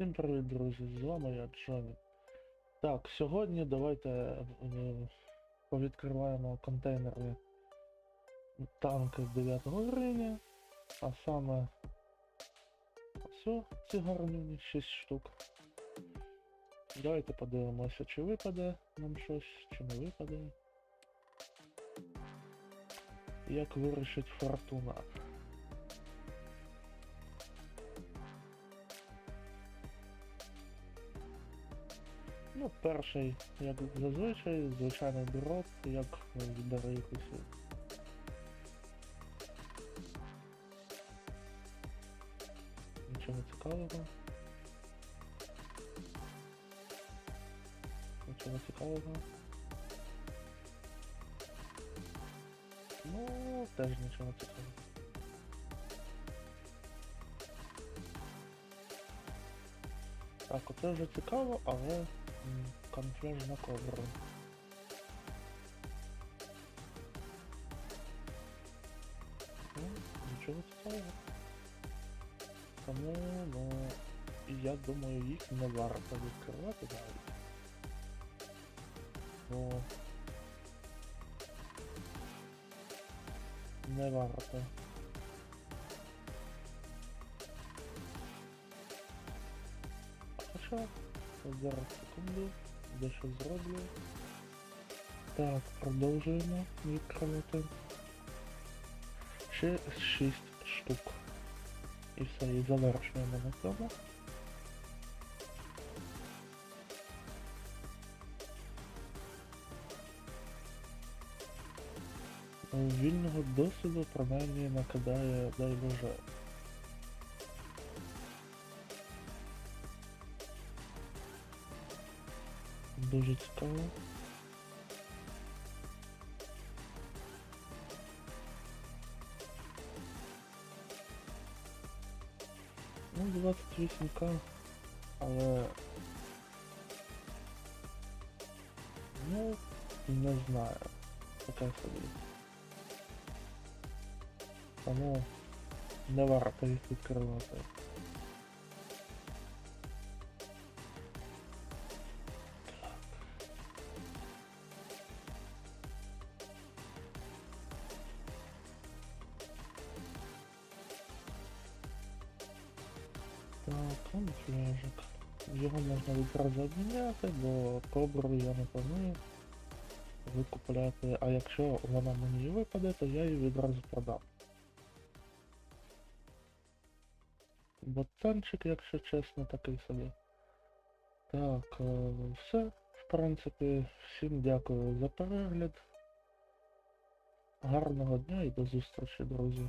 Всім привіт, друзі! З вами я Джоні. Так, сьогодні давайте е, повідкриваємо контейнери танки 9 рівня, а саме ось ці гарні 6 штук. Давайте подивимося, чи випаде нам щось, чи не випаде. Як вирішить фортуна. Ну, перший, як зазвичай, звичайний дроп, як збере їх усі. Нічого цікавого. Нічого цікавого. Ну, теж нічого цікавого. Так, оце вже цікаво, але камуфляж на ковру. Ну, нічого цікавого. Тому, ну, я думаю, їх не варто відкривати навіть. Бо... Не варто. От зараз секунду, дещо зроблю. Так, продовжуємо відкривати. Ще 6 штук. І все, і завершуємо на цьому. Вільного досвіду принаймні накидає дай Боже. Дуже цікаво. Ну, 28к, але... Ну, не знаю. Таке собі. Тому не варто їх відкривати. Камуфляжик. Його можна відразу обміняти, бо кобру я не планую викупляти, а якщо вона мені випаде, то я її відразу продам. Ботанчик, якщо чесно, такий собі. Так, е, все. В принципі, всім дякую за перегляд. Гарного дня і до зустрічі, друзі.